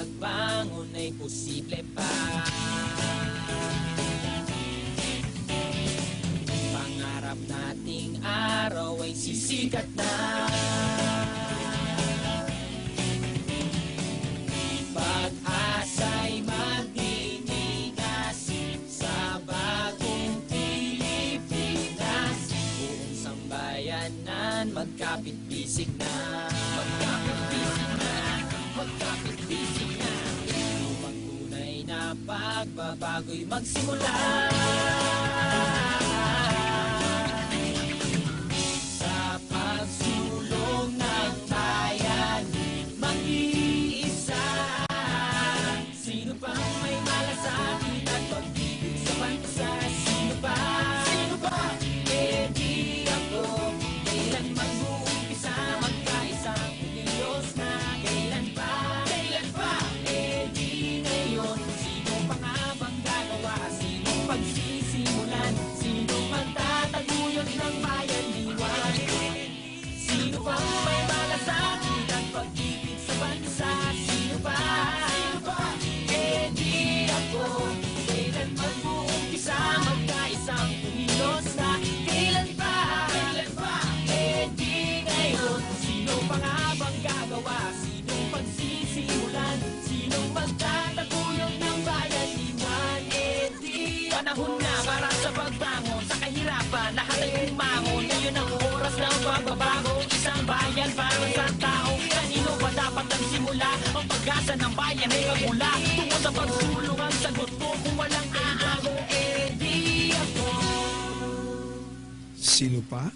tunay posible pa. Pangarap nating araw ay sisikat na. Pag-asa'y magtitigas sa bagong Pilipinas. Buong sambayanan magkapit-bisig na na pagbabago'y magsimula Panahon na para sa pagbangon Sa kahirapan lahat ay umangon Ngayon ang oras ng pagbabago Isang bayan para sa tao. Kanino ba dapat ang simula? Ang pag-asa ng bayan ay magmula Tungo sa pagsulong ang sagot ko Kung walang aago, eh ako. Sino pa?